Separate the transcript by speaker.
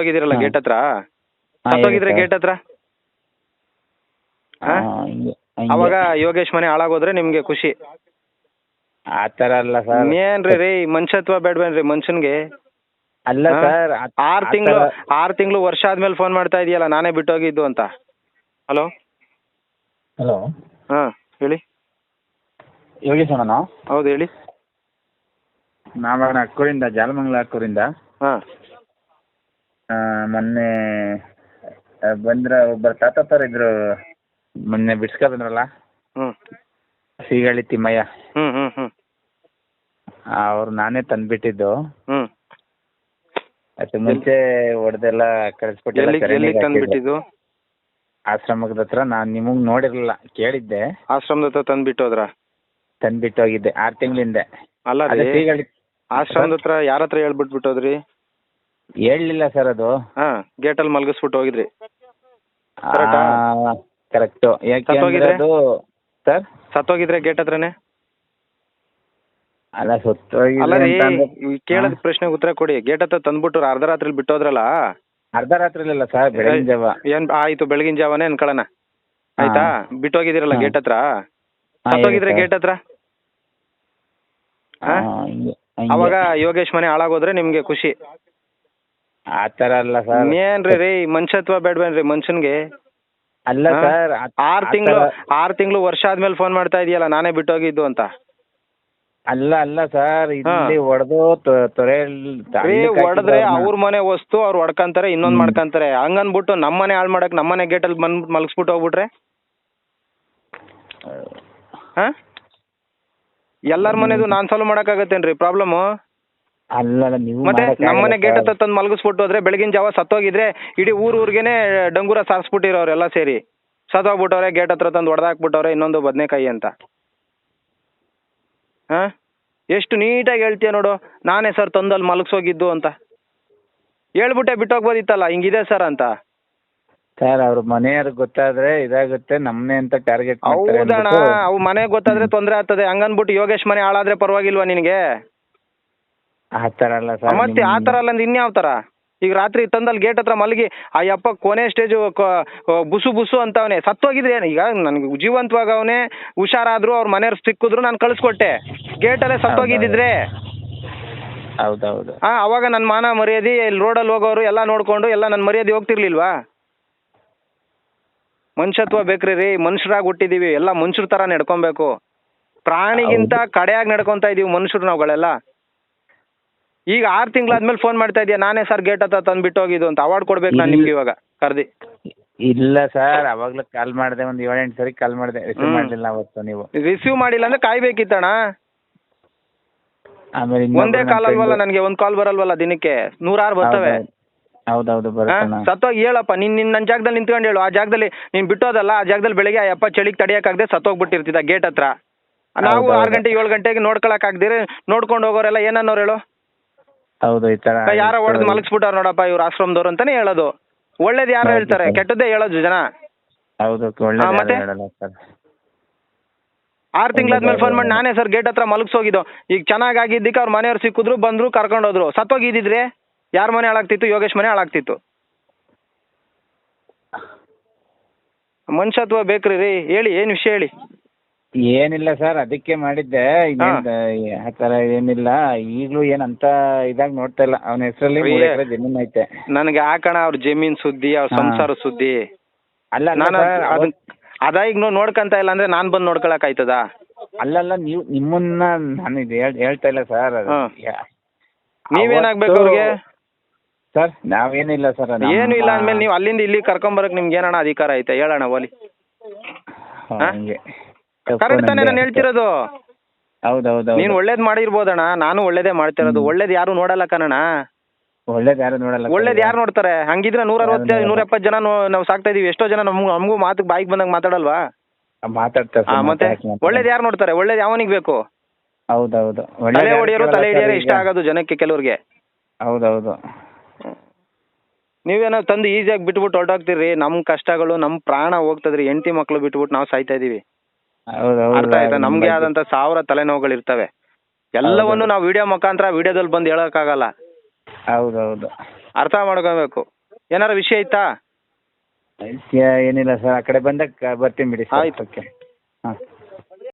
Speaker 1: ಹೋಗಿದ್ದೀರಲ್ಲ
Speaker 2: ಹಾ.
Speaker 1: ಗೇಟ್ ಹತ್ರ?
Speaker 2: ಹೋಗಿದ್ರೆ
Speaker 1: ಗೇಟ್ ಹತ್ರ. ಅವಾಗ ಯೋಗೇಶ್ ಮನೆ ಹಾಳಾಗೋದ್ರೆ ನಿಮ್ಗೆ ಖುಷಿ.
Speaker 2: ಆ ಅಲ್ಲ ಸರ್.
Speaker 1: ಏನ್ರಿ ರೀ ಮನುಷ್ಯತ್ವ ಬೇಡ್ವೇನ್ರಿ ಮನುಷ್ಯನ್ಗೆ?
Speaker 2: ಅಲ್ಲ
Speaker 1: ಹಾ?
Speaker 2: ಸರ್
Speaker 1: ಆರ್ ತಿಂಗಳು ಆರ್ ತಿಂಗಳು ವರ್ಷ ಆದ್ಮೇಲೆ ಫೋನ್ ಮಾಡ್ತಾ ಇದೀಯಲ್ಲ ನಾನೇ ಬಿಟ್ಟೋಗಿದ್ದು ಅಂತ. ಹಲೋ
Speaker 2: ಹಲೋ
Speaker 1: ಹಾ ಹೇಳಿ.
Speaker 2: ಯೋಗೇಶ್ ಅಣ್ಣ
Speaker 1: ಹೌದು ಹೇಳಿ.
Speaker 2: ನಾವಣ್ಣ ಅಕ್ಕೂರಿಂದ ಜಾಲಮಂಗಲ ಅಕ್ಕೂರಿಂದ.
Speaker 1: ಹಾ.
Speaker 2: ಮೊನ್ನೆ ಬಂದ್ರ ಒಬ್ಬರು ಸರ್ ಇದ್ರು. ಮೊನ್ನೆ ಬಿಡ್ಸ್ಕ ಬಂದ್ರಲ್ಲ?
Speaker 1: ಸಿಗಳಿ
Speaker 2: ಸೀಗಳಿ ತಿಮ್ಮಯ್ಯ. ಅವ್ರು ನಾನೇ ತಂದ್ಬಿಟ್ಟಿದ್ದು. ಅದಕ್ಕೆ ಮುಂಚೆ ಹೊಡೆದೆಲ್ಲ
Speaker 1: ಎಲ್ಲಿಗೆ. ತಂದ್ಬಿಟ್ಟಿದ್ದು?
Speaker 2: ಆಶ್ರಮದ ಹತ್ರ ನಾನು ನಿಮಗೆ ನೋಡಿರಲಿಲ್ಲ ಕೇಳಿದ್ದೆ.
Speaker 1: ಆಶ್ರಮದ ಹತ್ರ ತಂದ್ಬಿಟ್ಟೋದ್ರ
Speaker 2: ತಂದ್ಬಿಟ್ಟು ಹೋಗಿದ್ದೆ ಆರು ತಿಂಗಳಿಂದೆ.
Speaker 1: ಅಲ್ಲ
Speaker 2: ಅದೇ
Speaker 1: ರೀ
Speaker 2: ಸೀಗಳಿ
Speaker 1: ಆಶ್ರಮದ ಹತ್ರ ಯಾರ ಹತ್ರ ಹೇಳ್ಬಿಟ್ಬಿಟ್ಟೋದ್ರಿ
Speaker 2: ಹೇಳಲಿಲ್ಲ ಸರ್ ಅದು.
Speaker 1: ಹಾ ಗೇಟಲ್ಲಿ ಮಲಗಿಸ್ಬಿಟ್ಟು ಹೋಗಿದ್ರಿ?
Speaker 2: ಕರೆಕ್ಟು
Speaker 1: ಸತ್ತೋಗಿದ್ರೆ?
Speaker 2: ಅದು ಸರ್
Speaker 1: ಸತ್ತೋಗಿದ್ರೆ ಗೇಟ್ ಹತ್ರನೆ?
Speaker 2: ಅಲ್ಲ
Speaker 1: ಅಲ್ಲ
Speaker 2: ಸುತ್ತೋಗಿದ್ರೆ
Speaker 1: ರೀ
Speaker 2: ಅಂತ ಅಂದ್ರೆ-
Speaker 1: ಈ ಕೇಳದ ಪ್ರಶ್ನೆಗೆ ಉತ್ತರ ಕೊಡಿ. ಗೇಟ್ ಹತ್ರ ತಂದ್ಬಿಟ್ಟು ಅರ್ಧ ರಾತ್ರಿ ಬಿಟ್ಟೋದ್ರಲ್ಲ?
Speaker 2: ಅರ್ಧ ರಾತ್ರಿ ಇಲ್ಲ ಸರ್ ಬೆಳಗಿನ ಜಾವ.
Speaker 1: ಏನ್ ಆಯ್ತು ಬೆಳಗಿನ ಜಾವನೇ ಅನ್ಕೊಳ್ಳೋಣ ಆಯ್ತಾ? ಬಿಟ್ಟೋಗಿದಿರಲ್ಲ
Speaker 2: ಹಾ.
Speaker 1: ಗೇಟ್ ಹತ್ರ?
Speaker 2: ಹಾ,
Speaker 1: ಸತ್ತೋಗಿದ್ರೆ ಗೇಟ್ ಹತ್ರ?
Speaker 2: ಹಾ,
Speaker 1: ಹಾ?
Speaker 2: ಹಿಂಗೆ ಹಿಂಗೆ.
Speaker 1: ಅವಾಗ ಯೋಗೇಶ್ ಮನೆ ಹಾಳಾಗೋದ್ರೆ ನಿಮ್ಗೆ ಖುಷಿ.
Speaker 2: ಆ ಥರ ಅಲ್ಲ ಸರ್.
Speaker 1: ಏನ್ರಿ ರೀ ಮನುಷ್ಯತ್ವ ಬೇಡ್ವೇನ್ರಿ ಮನುಷ್ಯನ್ಗೆ.
Speaker 2: ಅಲ್ಲ ಸರ್
Speaker 1: ಆರ್ ತಿಂಗಳು ಆರ್ ತಿಂಗಳು ವರ್ಷ ಆದ್ಮೇಲೆ ಫೋನ್ ಮಾಡ್ತಾ ಇದೆಯಲ್ಲ ನಾನೇ ಬಿಟ್ಟೋಗಿದ್ದು ಅಂತ.
Speaker 2: ಅಲ್ಲ ಅಲ್ಲ ಸರ್. ಇಲ್ಲಿ ಹೊಡೆದು ತೊರೆ
Speaker 1: ರೀ ಹೊಡೆದ್ರೆ ಅವ್ರ ಮನೆ ವಸ್ತು ಅವ್ರು ಹೊಡ್ಕಂತಾರೆ ಇನ್ನೊಂದ್. ಮಾಡ್ಕಂತಾರೆ. ಹಂಗನ್ಬಿಟ್ಟು ನಮ್ಮನೆ ಹಾಳು ಮಾಡಕ್ ನಮ್ಮನೆ ಅಲ್ಲಿ ಬಂದ್ ಮಲಗಿಸ್ಬಿಟ್ಟು ಹೋಗ್ಬಿಟ್ರೆ? ಹಾ? ಎಲ್ಲಾರ ಮನೆದು ನಾನ್ ಸಾಲ್ವ್ ಮಾಡಕ್ಕಾಗತ್ತೇನ್ರಿ ಪ್ರಾಬ್ಲಮ್ಮು
Speaker 2: ಅಲ್ಲ ನೀವು
Speaker 1: ಮತ್ತೆ ನಮ್ಮನೆ ಗೇಟ್. ಹತ್ರ ತಂದು ಮಲಗಿಸ್ಬಿಟ್ಟು ಹೋದ್ರೆ ಬೆಳಗಿನ ಜಾವ ಸತ್ತೋಗಿದ್ರೆ ಇಡೀ ಊರ್ ಊರ್ಗೆನೆ ಡಂಗೂರ ಸಾರಿಸ್ಬಿಟ್ಟಿರೋರು ಎಲ್ಲ ಸೇರಿ. ಸತ್ತೋಗ್ಬಿಟ್ಟವ್ರೆ ಗೇಟ್ ಹತ್ರ ತಂದು ಹೊಡೆದಾಕ್ಬಿಟ್ಟವ್ರೆ ಇನ್ನೊಂದು ಬದನೆಕಾಯಿ ಅಂತ. ಹಾ? ಎಷ್ಟು ನೀಟಾಗಿ ಹೇಳ್ತೀಯ ನೋಡು. ನಾನೇ ಸರ್ ತಂದಲ್ಲಿ ಮಲಗಿಸೋಗಿದ್ದು ಅಂತ. ಹೇಳ್ಬಿಟ್ಟೆ ಬಿಟ್ಟೋಗ್ಬೋದಿತ್ತಲ್ಲ ಹಿಂಗಿದೆ ಸರ್ ಅಂತ.
Speaker 2: ಸರ್ ಅವ್ರ ಮನೆಯವ್ರಿಗೆ ಗೊತ್ತಾದ್ರೆ ಇದಾಗುತ್ತೆ ನಮ್ಮನೆ ಅಂತ ಟಾರ್ಗೆಟ್
Speaker 1: ಹೌದಣ್ಣ ಅವು ಮನೆಗೆ ಗೊತ್ತಾದ್ರೆ ತೊಂದರೆ ಆಗ್ತದೆ. ಹಂಗನ್ಬಿಟ್ಟು ಯೋಗೇಶ್ ಮನೆ ಹಾಳಾದ್ರೆ ಪರವಾಗಿಲ್ವಾ ನಿನಗೆ?
Speaker 2: ಆ ಥರ ಅಲ್ಲ ಸರ್
Speaker 1: ಮತ್ತೆ ಆ ಥರ ಅಲ್ಲ ಅಂದ್ರೆ ಇನ್ಯಾವ ತರ ಈಗ ರಾತ್ರಿ ತಂದಲ್ಲಿ ಗೇಟ್ ಹತ್ರ ಮಲಗಿ ಆ ಯಪ್ಪ ಕೊನೆ ಸ್ಟೇಜ್ ಬುಸು ಬುಸು ಅಂತವನೆ. ಸತ್ತೋಗಿದ್ರೆ ಏನು ಈಗ? ನನಗೆ ಜೀವಂತವಾಗವನೆ ಹುಷಾರಾದ್ರು ಅವ್ರ ಮನೆಯವ್ರು ಸಿಕ್ಕಿದ್ರು ನಾನು ಕಳಿಸ್ಕೊಟ್ಟೆ. ಗೇಟಲ್ಲೇ ಸತ್ತೋಗಿದ್ದಿದ್ರೆ.
Speaker 2: ಹೌದೌದು.
Speaker 1: ಆ ಅವಾಗ ನನ್ನ ಮಾನ ಮರ್ಯಾದೆ ಇಲ್ಲಿ ರೋಡಲ್ಲಿ ಹೋಗೋರು ಎಲ್ಲ ನೋಡ್ಕೊಂಡು ಎಲ್ಲ ನನ್ನ ಮರ್ಯಾದೆ ಹೋಗ್ತಿರ್ಲಿಲ್ವಾ? ಮನುಷ್ಯತ್ವ ಬೇಕ್ರಿ ರೀ ಮನುಷ್ಯರಾಗಿ ಹುಟ್ಟಿದೀವಿ ಎಲ್ಲ ಮನುಷ್ಯರ ತರ ನಡ್ಕೊಬೇಕು. ಪ್ರಾಣಿಗಿಂತ ಕಡೆಯಾಗಿ ನಡ್ಕೊಂತ ಇದೀವಿ ಮನುಷ್ಯರು ನಾವುಗಳೆಲ್ಲ. ಈಗ ಆರು ತಿಂಗಳಾದ್ಮೇಲೆ ಫೋನ್ ಮಾಡ್ತಾ ಇದೀಯ? ನಾನೇ ಸರ್ ಗೇಟ್ ಹತ್ರ ತಂದು ಬಿಟ್ಟು ಹೋಗಿದ್ದು ಅಂತ. ಅವಾರ್ಡ್ ಕೊಡ್ಬೇಕು ನಾನು ನಿಮ್ಗೆ ಇವಾಗ ಕರ್ದಿ
Speaker 2: ಇಲ್ಲ ಸರ್ ಅವಾಗ್ಲೂ ಕಾಲ್ ಮಾಡಿದೆ ಒಂದು ಏಳೆಂಟು ಸರಿ ಕಾಲ್ ಮಾಡಿದೆ. ರಿಸೀವ್. ಮಾಡಲಿಲ್ಲ ಅವತ್ತು ನೀವು.
Speaker 1: ರಿಸೀವ್ ಮಾಡಿಲ್ಲ ಅಂದ್ರೆ ಕಾಯ್ಬೇಕಿತ್ತಣ್ಣ?
Speaker 2: ಆಮೇಲೆ ಇನ್ನೊಬ್ರು
Speaker 1: ಒಂದೇ ಕಾಲ್ ಅಲ್ವಲ್ಲ ನನಗೆ ಒಂದ್ ಕಾಲ್ ಬರಲ್ವಲ್ಲ ದಿನಕ್ಕೆ? ನೂರಾರು ಬರ್ತವೆ.
Speaker 2: ಹೌದೌದು. ಹೌದೌದು
Speaker 1: ಹಾ?
Speaker 2: ಬರುತ್ತಣ್ಣ
Speaker 1: ಸತ್ತೋಗಿ ಹೇಳಪ್ಪ ನಿನ್ ನಿನ್ ನನ್ನ ಜಾಗದಲ್ಲಿ ನಿಂತ್ಕೊಂಡು ಹೇಳು. ಆ ಜಾಗದಲ್ಲಿ ನೀನ್ ಬಿಟ್ಟೋದಲ್ಲ ಆ ಜಾಗದಲ್ಲಿ ಬೆಳಿಗ್ಗೆ ಆ ಯಪ್ಪ ಚಳಿಗೆ ತಡಿಯಕ್ಕಾಗದೆ ಸತ್ತೋಗ್ಬಿಟ್ಟಿರ್ತಿದ್ದ ಗೇಟ್ ಹತ್ರ. ನಾವು
Speaker 2: ಆರ್
Speaker 1: ಆರು ಗಂಟೆ ಏಳು ಗಂಟೆಗೆ ನೋಡ್ಕೊಳಕ್ ಆಗ್ದಿರ ನೋಡ್ಕೊಂಡು ಹೋಗೋರೆಲ್ಲ ಏನನ್ನೋರು ಹೇಳು?
Speaker 2: ಹೌದು ಈ ತರ
Speaker 1: ಯಾರೋ ಹೊಡೆದು ಮಲಗಿಸ್ಬಿಟ್ಟಾರ ನೋಡಪ್ಪ ಇವ್ರು ಆಶ್ರಮದವ್ರು ಅಂತಾನೆ ಹೇಳೋದು. ಒಳ್ಳೇದು ಯಾರು ಹೇಳ್ತಾರೆ. ಕೆಟ್ಟದ್ದೇ ಹೇಳೋದು ಜನ.
Speaker 2: ಹೌದು
Speaker 1: ಹಾ, ಮತ್ತೆ?
Speaker 2: ಹೇಳಲ್ಲ ಸರ್.
Speaker 1: ಆರು ತಿಂಗಳಾದ್ಮೇಲೆ ಫೋನ್ ಮಾಡಿ ನಾನೇ ಸರ್ ಗೇಟ್ ಹತ್ರ ಮಲಗಿಸೋಗಿದ್ದು. ಈಗ ಚೆನ್ನಾಗಾಗಿದ್ದಕ್ಕೆ ಅವ್ರ ಮನೆಯವ್ರು ಸಿಕ್ಕಿದ್ರು ಬಂದ್ರು ಕರ್ಕೊಂಡು ಹೋದ್ರು. ಸತ್ತೋಗಿದ್ದಿದ್ರೆ ಯಾರ ಮನೆ ಹಾಳಾಗ್ತಿತ್ತು? ಯೋಗೇಶ್ ಮನೆ ಹಾಳಾಗ್ತಿತ್ತು. ಮನುಷ್ಯತ್ವ ಬೇಕ್ರಿ ರೀ. ಹೇಳಿ ಏನು ವಿಷಯ ಹೇಳಿ?
Speaker 2: ಏನಿಲ್ಲ ಸರ್ ಅದಕ್ಕೆ ಮಾಡಿದ್ದೆ. ಇನ್ನೇನ್ ಆ ಥರ ಏನಿಲ್ಲ. ಈಗಲೂ ಏನಂತ ಇದಾಗಿ ನೋಡ್ತಾ ಇಲ್ಲ. ಅವನ ಹೆಸರಲ್ಲಿ ಮೂರು ಎಕರೆ ಜಮೀನ್ ಐತೆ.
Speaker 1: ನನಗೆ ಹಾಕಣ ಅವ್ರ ಜಮೀನ್ ಸುದ್ದಿ ಅವ್ರ. ಸಂಸಾರ ಸುದ್ದಿ.
Speaker 2: ಅಲ್ಲ
Speaker 1: ನಾನು
Speaker 2: ಅದನ್
Speaker 1: ಅದ ಈಗ ನೀವು ನೋಡ್ಕಂತ ಇಲ್ಲ ಅಂದ್ರೆ ನಾನ್ ಬಂದು ನೋಡ್ಕೊಳಕ್ ಆಯ್ತದ?
Speaker 2: ಅಲ್ಲಲ್ಲ ನೀವು ನಿಮ್ಮನ್ನ ನಾನು ಇದು ಹೇಳ್- ಹೇಳ್ತಾ ಇಲ್ಲ ಸರ್. ಅದು.
Speaker 1: ಹಾ. ನೀವೇನಾಗ್ಬೇಕು ಅವ್ರಿಗೆ?
Speaker 2: ಸರ್ ನಾವೇನಿಲ್ಲ ಸರ್ ನಮ್ಮ-
Speaker 1: ಏನು ಇಲ್ಲ ಅಂದ್ಮೇಲೆ ನೀವು ಅಲ್ಲಿಂದ ಇಲ್ಲಿ ಕರ್ಕೊಂಬರಕ್ ನಿಮ್ಗೆ ಏನಣ್ಣ ಅಧಿಕಾರ ಐತೆ? ಹೇಳಣ್ಣ ಓಲಿ.
Speaker 2: ಹಾ,
Speaker 1: ಹಾ?
Speaker 2: ಹಂಗೆ.
Speaker 1: ಕರೆಕ್ಟ್ ತಾನೆ ನಾನು ಹೇಳ್ತಿರೋದು?
Speaker 2: ಹೌದೌದು
Speaker 1: ನೀನ್ ಒಳ್ಳೇದ್ ಮಾಡಿರ್ಬೋದಣ್ಣ. ನಾನು ಒಳ್ಳೇದೇ ಮಾಡ್ತಿರೋದು. ಒಳ್ಳೇದ್ ಯಾರು ನೋಡಲ್ಲ ಕಣಣ್ಣ.
Speaker 2: ಒಳ್ಳೇದ್ ಯಾರು ನೋಡಲ್ಲ
Speaker 1: ಒಳ್ಳೇದ್ ಯಾರು ನೋಡ್ತಾರೆ? ಹಂಗಿದ್ರೆ ನೂರ ಅರವತ್ತು ನೂರ ಎಪ್ಪತ್ತು ಜನ ನಾವು ಸಾಕ್ತಾ ಇದೀವಿ. ಎಷ್ಟೋ ಜನ ನಮ್ಗೂ ನಮಗೂ ಮಾತು ಬಾಯಿಗೆ ಬಂದಾಗ ಮಾತಾಡಲ್ವಾ?
Speaker 2: ಮಾತಾಡ್ತಾರೆ
Speaker 1: ಮತ್ತೆ. ಒಳ್ಳೇದ್ ಯಾರು ನೋಡ್ತಾರೆ? ಒಳ್ಳೇದ್ ಯಾವನಿಗೆ ಬೇಕು?
Speaker 2: ಹೌದೌದು.
Speaker 1: ತಲೆ
Speaker 2: ಯಾರು
Speaker 1: ಹೊಡಿಯೋರು ತಲೆ ಹಿಡಿಯೋರು. ಇಷ್ಟ ಆಗೋದು ಜನಕ್ಕೆ ಕೆಲವ್ರಿಗೆ.
Speaker 2: ಹೌದೌದು.
Speaker 1: ನೀವೇನೋ ತಂದು ಈಸಿಯಾಗಿ ಬಿಟ್ಬಿಟ್ಟು ಹೊರಟೋಗ್ತೀರಿ ನಮ್ಮ ಕಷ್ಟಗಳು ನಮ್ಮ ಪ್ರಾಣ ಹೋಗ್ತದ್ರಿ. ಹೆಂಡತಿ ಮಕ್ಳು ಬಿಟ್ಬಿಟ್ಟು ನಾವು ಸಾಯ್ತಾ ಇದೀವಿ. ಅರ್ಥ ಆಯ್ತಾ? ನಮ್ಗೆ ಆದಂತ ಸಾವಿರ ತಲೆನೋವುಗಳು ಇರ್ತವೆ. ಎಲ್ಲವನ್ನು ನಾವು ವಿಡಿಯೋ ಮುಖಾಂತರ ವಿಡಿಯೋದಲ್ಲಿ ಬಂದು ಹೇಳಕ್ಕಾಗಲ್ಲ.
Speaker 2: ಹೌದೌದು
Speaker 1: ಅರ್ಥ ಮಾಡ್ಕೋಬೇಕು. ಏನಾರ ವಿಷಯ
Speaker 2: ಇತ್ತಾ? ಏನಿಲ್ಲ ಸರ್ ಆ ಕಡೆ ಬಂದಾಗ ಬರ್ತೀನಿ ಬಿಡಿ
Speaker 1: ಆಯ್ತು.
Speaker 2: ಓಕೆ ಹಾಂ.